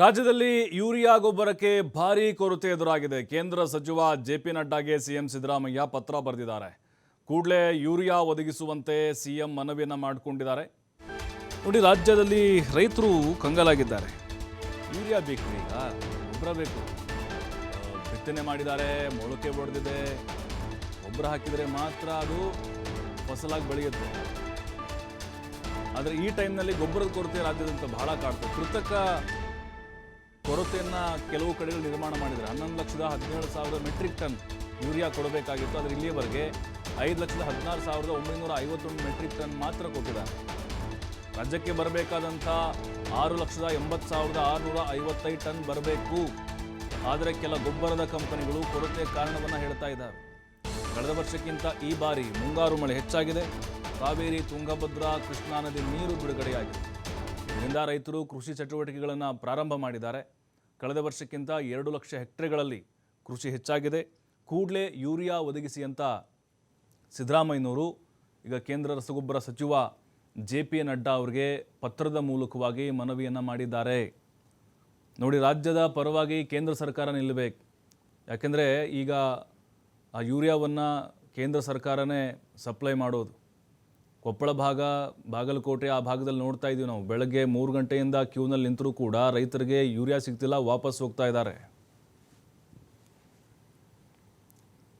ರಾಜ್ಯದಲ್ಲಿ ಯೂರಿಯಾ ಗೊಬ್ಬರಕ್ಕೆ ಭಾರಿ ಕೊರತೆ ಎದುರಾಗಿದೆ. ಕೇಂದ್ರ ಸಚಿವ ಜೆ ಪಿ ನಡ್ಡಾಗೆ ಸಿಎಂ ಸಿದ್ದರಾಮಯ್ಯ ಪತ್ರ ಬರೆದಿದ್ದಾರೆ. ಕೂಡಲೇ ಯೂರಿಯಾ ಒದಗಿಸುವಂತೆ ಸಿಎಂ ಮನವಿಯನ್ನು ಮಾಡಿಕೊಂಡಿದ್ದಾರೆ. ನೋಡಿ, ರಾಜ್ಯದಲ್ಲಿ ರೈತರು ಕಂಗಲಾಗಿದ್ದಾರೆ. ಯೂರಿಯಾ ಬೇಕು ಈಗ, ಗೊಬ್ಬರ ಬೇಕು. ಬಿತ್ತನೆ ಮಾಡಿದ್ದಾರೆ, ಮೊಳಕೆ ಬಡ್ದಿದೆ ಗೊಬ್ಬರ ಹಾಕಿದರೆ ಮಾತ್ರ ಅದು ಫಸಲಾಗಿ ಬೆಳೆಯುತ್ತೆ. ಆದರೆ ಈ ಟೈಮ್ನಲ್ಲಿ ಗೊಬ್ಬರದ ಕೊರತೆ ರಾಜ್ಯದಂತ ಬಹಳ ಕಾಡ್ತದೆ ಕೃತಕ ಕೊರತೆಯನ್ನು ಕೆಲವು ಕಡೆಗಳು ನಿರ್ಮಾಣ ಮಾಡಿದರೆ ಹನ್ನೊಂದು ಲಕ್ಷದ ಹದಿನೇಳು ಸಾವಿರ ಮೆಟ್ರಿಕ್ ಟನ್ ಯೂರಿಯಾ ಕೊಡಬೇಕಾಗಿತ್ತು. ಆದರೆ ಇಲ್ಲಿಯವರೆಗೆ ಐದು ಲಕ್ಷದ ಹದಿನಾರು ಸಾವಿರದ ಒಂಬೈನೂರ ಐವತ್ತೊಂದು ಮೆಟ್ರಿಕ್ ಟನ್ ಮಾತ್ರ ಕೊಟ್ಟಿದ್ದಾರೆ ರಾಜ್ಯಕ್ಕೆ ಬರಬೇಕಾದಂಥ ಆರು ಲಕ್ಷದ ಎಂಬತ್ತು ಸಾವಿರದ ಆರುನೂರ ಐವತ್ತೈದು ಟನ್ ಬರಬೇಕು. ಆದರೆ ಕೆಲ ಗೊಬ್ಬರದ ಕಂಪನಿಗಳು ಕೊರತೆ ಕಾರಣವನ್ನು ಹೇಳ್ತಾ ಇದ್ದಾರೆ. ಕಳೆದ ವರ್ಷಕ್ಕಿಂತ ಈ ಬಾರಿ ಮುಂಗಾರು ಮಳೆ ಹೆಚ್ಚಾಗಿದೆ. ಕಾವೇರಿ ತುಂಗಭದ್ರಾ ಕೃಷ್ಣಾ ನದಿ ನೀರು ಬಿಡುಗಡೆಯಾಗಿದೆ. ಇದರಿಂದ ರೈತರು ಕೃಷಿ ಚಟುವಟಿಕೆಗಳನ್ನು ಪ್ರಾರಂಭ ಮಾಡಿದ್ದಾರೆ. ಕಳೆದ ವರ್ಷಕ್ಕಿಂತ ಎರಡು ಲಕ್ಷ ಹೆಕ್ಟೇರ್ಗಳಲ್ಲಿ ಕೃಷಿ ಹೆಚ್ಚಾಗಿದೆ. ಕೂಡಲೇ ಯೂರಿಯಾ ಒದಗಿಸಿ ಅಂತ ಸಿದ್ದರಾಮಯ್ಯನವರು, ಈಗ ಕೇಂದ್ರ ರಸಗೊಬ್ಬರ ಸಚಿವ ಜೆ ಪಿ ನಡ್ಡಾ ಅವರಿಗೆ ಪತ್ರದ ಮೂಲಕವಾಗಿ ಮನವಿಯನ್ನು ಮಾಡಿದ್ದಾರೆ. ನೋಡಿ, ರಾಜ್ಯದ ಪರವಾಗಿ ಕೇಂದ್ರ ಸರ್ಕಾರ ನಿಲ್ಲಬೇಕು. ಯಾಕೆಂದರೆ ಈಗ ಆ ಯೂರಿಯಾವನ್ನು ಕೇಂದ್ರ ಸರ್ಕಾರನೇ ಸಪ್ಲೈ ಮಾಡೋದು. ಕೊಪ್ಪಳ ಭಾಗ, ಬಾಗಲಕೋಟೆ ಆ ಭಾಗದಲ್ಲಿ ನೋಡ್ತಾ ಇದ್ದೀವಿ ನಾವು. ಬೆಳಗ್ಗೆ ಮೂರು ಗಂಟೆಯಿಂದ ಕ್ಯೂನಲ್ಲಿ ನಿಂತರೂ ಕೂಡ ರೈತರಿಗೆ ಯೂರಿಯಾ ಸಿಗ್ತಿಲ್ಲ, ವಾಪಸ್ ಹೋಗ್ತಾ ಇದ್ದಾರೆ.